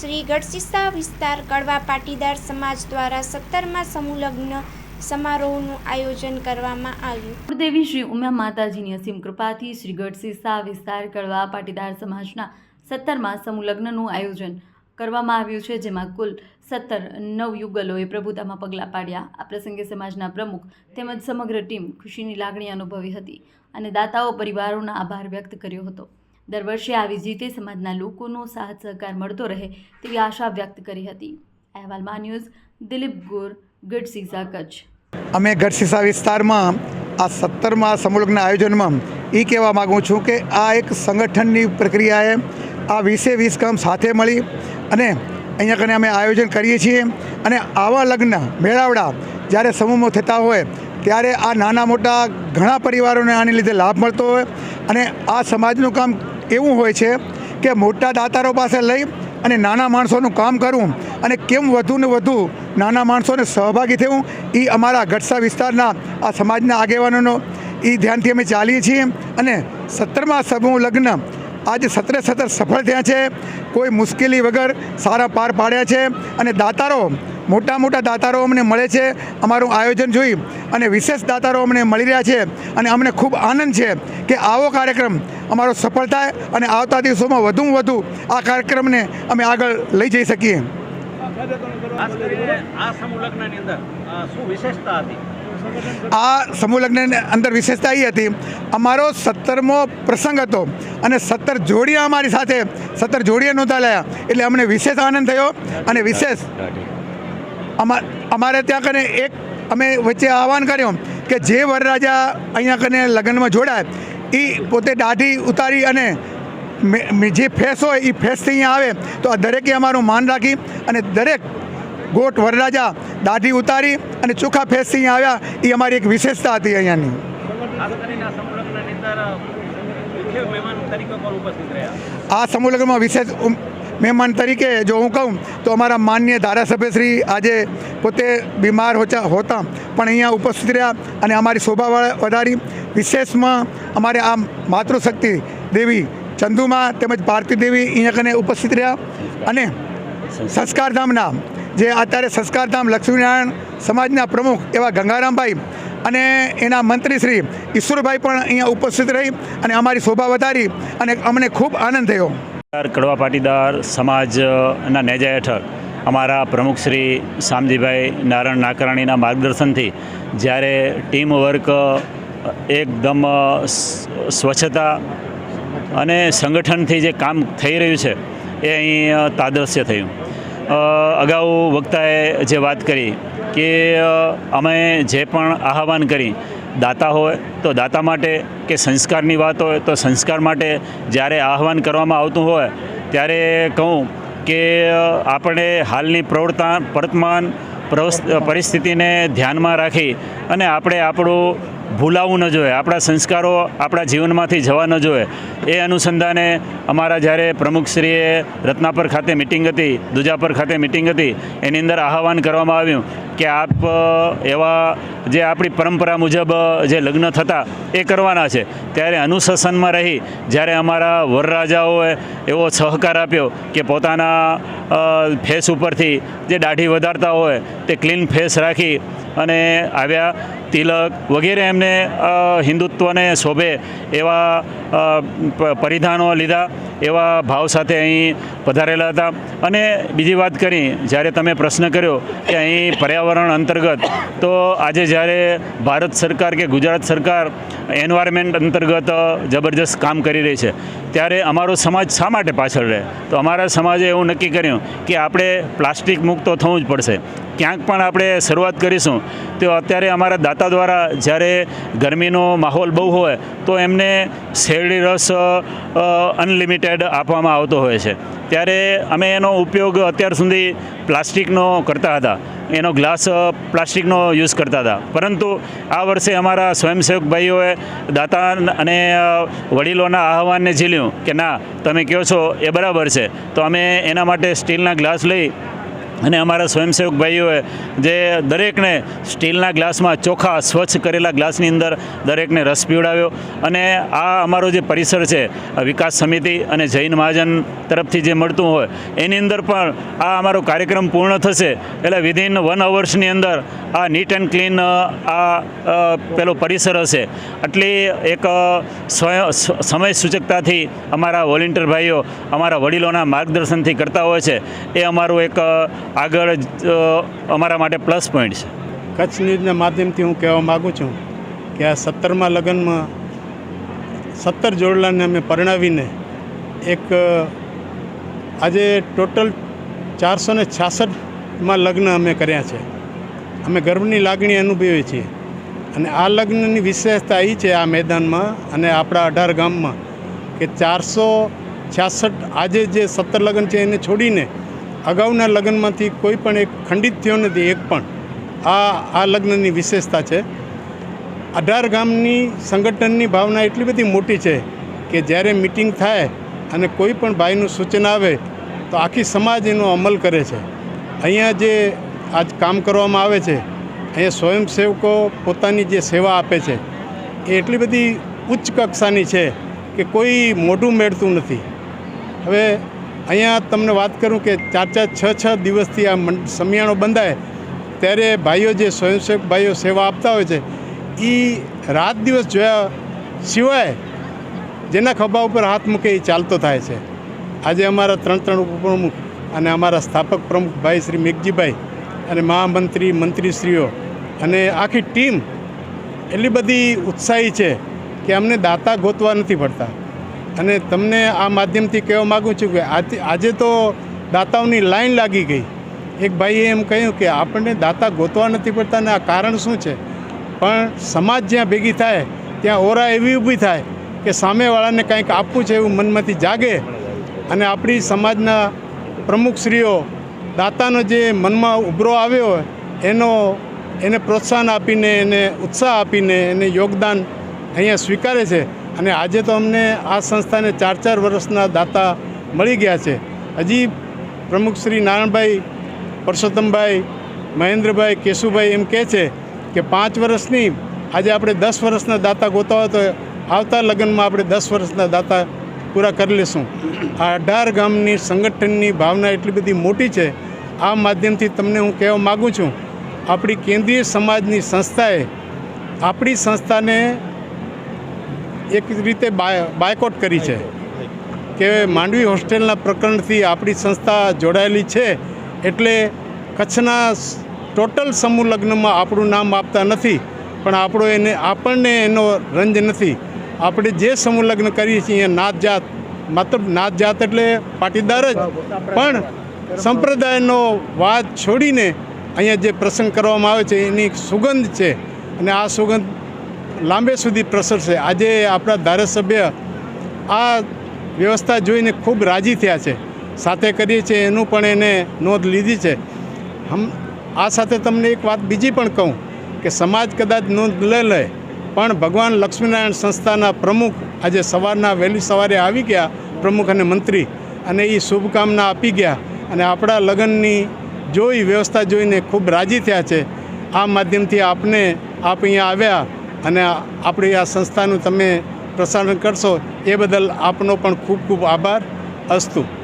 શ્રી ગઢસીસા વિસ્તાર કડવા પાટીદાર સમાજ દ્વારા સત્તરમાં સમૂહ સમારોહનું આયોજન કરવામાં આવ્યું. કુળદેવી શ્રી ઉમિયા માતાજીની અસીમ કૃપાથી શ્રી ગઢસીસા વિસ્તાર કડવા પાટીદાર સમાજના સત્તરમાં સમૂહલગ્નનું આયોજન કરવામાં આવ્યું છે, જેમાં કુલ સત્તર નવયુગલોએ પ્રભુતામાં પગલાં પાડ્યા. આ પ્રસંગે સમાજના પ્રમુખ તેમજ સમગ્ર ટીમ ખુશીની લાગણી અનુભવી હતી અને દાતાઓ પરિવારોના આભાર વ્યક્ત કર્યો હતો. દર વર્ષે આવી જ રીતે સમાજના લોકોનો સાથ સહકાર મળતો રહે તેવી આશા વ્યક્ત કરી હતી. અહેવાલમાં ન્યૂઝ, દિલીપ ગોર ગઢસીસા કચ્છ. અમે ગઢસીસા વિસ્તારમાં આ સત્તરમાં સમૂહલગ્ન આયોજનમાં એ કહેવા માગું છું કે આ એક સંગઠનની પ્રક્રિયાએ આ વીસે વીસ કામ સાથે મળી અને અહીંયા કને અમે આયોજન કરીએ છીએ અને આવા લગ્ન, મેળાવડા જ્યારે સમૂહમાં થતા હોય ત્યારે આ નાના મોટા ઘણા પરિવારોને આની લીધે લાભ મળતો હોય અને આ સમાજનું કામ એવું હોય છે કે મોટા દાતારો પાસે લઈ અને નાના માણસોનું કામ કરવું અને કેમ વધુ ને વધુ નાના માણસોને સહભાગી થવું એ અમારા ગઢસા વિસ્તારના આ સમાજના આગેવાનોનો એ ધ્યાનથી અમે ચાલીએ છીએ. અને સત્તરમાં સમૂહ લગ્ન આજે સત્રે સત્તર સફળ થયા છે. કોઈ મુશ્કેલી વગર સારા પાર પાડ્યા છે અને દાતારો મોટા મોટા દાતારો અમને મળે છે, અમારું આયોજન જોઈ અને વિશેષ દાતારો અમને મળી રહ્યા છે અને અમને ખૂબ આનંદ છે કે આવો કાર્યક્રમ અમારો સફળ થાય અને આવતા દિવસોમાં વધુમાં વધુ આ કાર્યક્રમને અમે આગળ લઈ જઈ શકીએ. આ સમૂહલગ્નની અંદર વિશેષતા એ હતી, અમારો સત્તરમો પ્રસંગ હતો અને સત્તર જોડીયા અમારી સાથે, સત્તર જોડીયા નહોતા લાયા. એટલે અમને વિશેષ આનંદ થયો અને વિશેષ અમા અમારે ત્યાં કને એક અમે વચ્ચે આહવાન કર્યું કે જે વરરાજા અહીંયા કને લગ્નમાં જોડાય એ પોતે દાઢી ઉતારી અને જે ફેસ હોય એ ફેસથી અહીંયા આવે તો આ દરેકે અમારું માન રાખી અને દરેક ગોટ વરરાજા દાઢી ઉતારી અને ચોખ્ખા ફેસથી અહીંયા આવ્યા એ અમારી એક વિશેષતા હતી અહીંયાની. આ સમૂહ લગ્નની અંદર અ, મુખ્ય મહેમાન તરીકે પણ ઉપસ્થિત રહ્યા? આ સમૂહ લગ્નમાં વિશેષ મહેમાન તરીકે જો હું કહું, તો અમારા માન્ય ધારાસભ્ય શ્રી આજે પોતે બીમાર હોતા હોતા, પણ અહીંયા ઉપસ્થિત રહ્યા અને અમારી શોભા વધારી. વિશેષમાં અમારે આ માતૃશક્તિ દેવી ચંદુમાં તેમજ ભારતી દેવી અહીંયા કને ઉપસ્થિત રહ્યા. અને સંસ્કારધામના જે અત્યારે સંસ્કારધામ લક્ષ્મીનારાયણ સમાજના પ્રમુખ એવા ગંગારામભાઈ અને એના મંત્રી શ્રી ઈશ્વરભાઈ પણ અહીંયા ઉપસ્થિત રહી અને અમારી શોભા વધારી અને અમને ખૂબ આનંદ થયો. કડવા પાટીદાર સમાજના નેજા હેઠળ અમારા પ્રમુખ શ્રી શામજીભાઈ નારાયણ નાકરાણીના માર્ગદર્શનથી જ્યારે ટીમ વર્ક એકદમ સ્વચ્છતા અને સંગઠનથી જે કામ થઈ રહ્યું છે એ અહીં તાદશ્ય થયું. અગાઉ વક્તાએ જે વાત કરી કે અમે જે પણ આહવાન કરી દાતા હોય તો દાતા માટે કે સંસ્કારની વાત હોય તો સંસ્કાર માટે જ્યારે આહવાન કરવામાં આવતું હોય ત્યારે કહું કે આપણે હાલની પ્રવર્તા વર્તમાન પરિસ્થિતિને ધ્યાનમાં રાખી અને આપણે આપણું ભૂલાવવું ન જોઈએ, આપણા સંસ્કારો આપણા જીવનમાંથી જવા ન જોઈએ. એ અનુસંધાને અમારા જ્યારે પ્રમુખશ્રીએ રત્નાપર ખાતે મિટિંગ હતી, દુજાપર ખાતે મિટિંગ હતી, એની અંદર આહવાન કરવામાં આવ્યું. કે આપ એવા જે આપણી પરંપરા મુજબ જે લગ્ન થતા એ કરવાના છે. ત્યારે અનુશાસનમાં રહી, જ્યારે અમારા વરરાજાઓએ એવો સહકાર આપ્યો કે પોતાના ફેસ ઉપરથી જે દાઢી વધારતા હોય તે ક્લીન ફેસ રાખી અને આવ્યા તિલક વગેરે એમને હિન્દુત્વને શોભે એવા પરિધાનો લીધા એવા ભાવ સાથે અહીં પધારેલા હતા. અને બીજી વાત કરી, જ્યારે તમે પ્રશ્ન કર્યો કે અહીં પર્યાવરણ અંતર્ગત, તો આજે જ્યારે ભારત સરકાર કે ગુજરાત સરકાર એન્વાયરમેન્ટ અંતર્ગત જબરજસ્ત કામ કરી રહી છે, ત્યારે અમારો સમાજ શા માટે પાછળ રહે? તો અમારા સમાજે એવું નક્કી કર્યું કે આપણે પ્લાસ્ટિક મુક્ત તો થવું જ પડશે. ક્યાંક પણ આપણે શરૂઆત કરીશું, તો અત્યારે અમારા દાતા દ્વારા જ્યારે ગરમીનો માહોલ બહુ હોય, તો એમને શેરડી રસ અનલિમિટેડ આપવામાં આવતો હોય છે. ત્યારે અમે એનો ઉપયોગ અત્યાર સુધી પ્લાસ્ટિકનો કરતા હતા. એનો ગ્લાસ પ્લાસ્ટિકનો યુઝ કરતા હતા. પરંતુ આ વર્ષે અમારા સ્વયંસેવક ભાઈઓએ દાતા અને વડીલોના આહવાનને ઝીલ્યું કે ના, તમે કહો છો એ બરાબર છે. તો અમે એના માટે સ્ટીલના ગ્લાસ લઈ અને અમારા સ્વયંસેવક ભાઈઓએ જે દરેકને સ્ટીલના ગ્લાસમાં ચોખ્ખા સ્વચ્છ કરેલા ગ્લાસની અંદર દરેકને રસ પીવડાવ્યો. અને આ અમારો જે પરિસર છે વિકાસ સમિતિ અને જૈન મહાજન તરફથી જે મળતું હોય, એની અંદર પણ આ અમારો કાર્યક્રમ પૂર્ણ થશે. એટલે વિધિન વન અવર્સની અંદર આ નીટ એન્ડ ક્લીન આ પેલો પરિસર હશે. આટલી એક સ્વયં સમય સૂચકતાથી અમારા વોલેન્ટિયર ભાઈઓ, અમારા વડીલોના માર્ગદર્શનથી કરતા હોય છે. એ અમારું એક આગળ અમારા માટે પ્લસ પોઈન્ટ છે. કચ્છ ન્યૂઝના માધ્યમથી હું કહેવા માગું છું કે આ સત્તરમાં લગ્નમાં સત્તર જોડલાને અમે પરણાવીને એક આજે ટોટલ ચારસો ને છાસઠમાં લગ્ન અમે કર્યા છે. અમે ગર્વની લાગણી અનુભવીએ છીએ. અને આ લગ્નની વિશેષતા એ છે આ મેદાનમાં અને આપણા અઢાર ગામમાં કે ચારસો છાસઠ આજે જે સત્તર લગ્ન છે એને છોડીને અગાઉના લગ્નમાંથી કોઈ પણ એક ખંડિત થયો નથી, એક પણ. આ આ લગ્નની વિશેષતા છે. અઢાર ગામની સંગઠનની ભાવના એટલી બધી મોટી છે કે જ્યારે મિટિંગ થાય અને કોઈ પણ ભાઈનું સૂચન આવે, તો આખી સમાજ એનો અમલ કરે છે. અહીંયા જે આજ કામ કરવામાં આવે છે, અહીંયા સ્વયંસેવકો પોતાની જે સેવા આપે છે, એ એટલી બધી ઉચ્ચ કક્ષાની છે કે કોઈ મોઢું મેળતું નથી. હવે અહીંયા તમને વાત કરું કે ચાર ચાર છ છ દિવસથી આ સમિયાણો બંધાય, ત્યારે ભાઈઓ જે સ્વયંસેવક ભાઈઓ સેવા આપતા હોય છે એ રાત દિવસ જોયા સિવાય જેના ખભા ઉપર હાથ મૂકે એ ચાલતો થાય છે. આજે અમારા ત્રણ ત્રણ ઉપપ્રમુખ અને અમારા સ્થાપક પ્રમુખ ભાઈ શ્રી મેઘજીભાઈ અને મહામંત્રી મંત્રીશ્રીઓ અને આખી ટીમ એટલી બધી ઉત્સાહી છે કે અમને દાતા ગોતવા નથી પડતા. અને તમને આ માધ્યમથી કહેવા માગું છું કે આજે તો દાતાઓની લાઈન લાગી ગઈ. એક ભાઈએ એમ કહ્યું કે આપણને દાતા ગોતવા નથી પડતા અને આ કારણ શું છે? પણ સમાજ જ્યાં ભેગી થાય, ત્યાં ઓરા એવી ઊભી થાય કે સામેવાળાને કંઈક આપવું છે એવું મનમાંથી જાગે. અને આપણી સમાજના પ્રમુખશ્રીઓ દાતાનો જે મનમાં ઉભરો આવ્યો એનો એને પ્રોત્સાહન આપીને, એને ઉત્સાહ આપીને, એને યોગદાન અહીંયા સ્વીકારે છે. અને આજે તો અમને આ સંસ્થાને ચાર ચાર વર્ષના દાતા મળી ગયા છે. હજી પ્રમુખ શ્રી નારાયણભાઈ, પરસોત્તમભાઈ, મહેન્દ્રભાઈ, કેશુભાઈ એમ કહે છે કે પાંચ વર્ષની, આજે આપણે દસ વર્ષના દાતા ગોતા હોય તો આવતા લગ્નમાં આપણે દસ વર્ષના દાતા પૂરા કરી લઈશું આ અઢાર ગામની સંગઠનની ભાવના એટલી બધી મોટી છે. આ માધ્યમથી તમને હું કહેવા માગું છું, આપણી કેન્દ્રીય સમાજની સંસ્થાએ આપણી સંસ્થાને એક રીતે બાય બાયકોટ કરી છે. કે માંડવી હોસ્ટેલના પ્રકરણથી આપણી સંસ્થા જોડાયેલી છે એટલે કચ્છના ટોટલ સમૂહ લગ્નમાં આપણું નામ આપતા નથી, પણ આપણો એને આપણને એનો રંજ નથી. આપણે જે સમૂહ લગ્ન કરીએ છીએ, અહીંયા નાત જાત માત્ર નાત જાત એટલે પાટીદાર જ. પણ સંપ્રદાયનો વાત છોડીને અહીંયા જે પ્રસંગ કરવામાં આવે છે, એની સુગંધ છે. અને આ સુગંધ લાંબે સુધી પ્રસરશે આજે આપણા ધારાસભ્ય આ વ્યવસ્થા જોઈને ખૂબ રાજી થયા છે. સાથે કરીએ છીએ એનું પણ એને નોંધ લીધી છે. હમ, આ સાથે તમને એક વાત બીજી પણ કહું કે સમાજ કદાચ નોંધ લઈ લે, પણ ભગવાન લક્ષ્મીનારાયણ સંસ્થાના પ્રમુખ આજે સવારના વહેલી સવારે આવી ગયા, પ્રમુખ અને મંત્રી, અને એ શુભકામના આપી ગયા, અને આપણા લગ્નની જોઈ વ્યવસ્થા જોઈને ખૂબ રાજી થયા છે. આ માધ્યમથી આપને આપ અહીંયા આવ્યા અને આપણી આ સંસ્થાનું તમે પ્રસારણ કરશો એ બદલ આપનો પણ ખૂબ ખૂબ આભાર. અસ્તુ.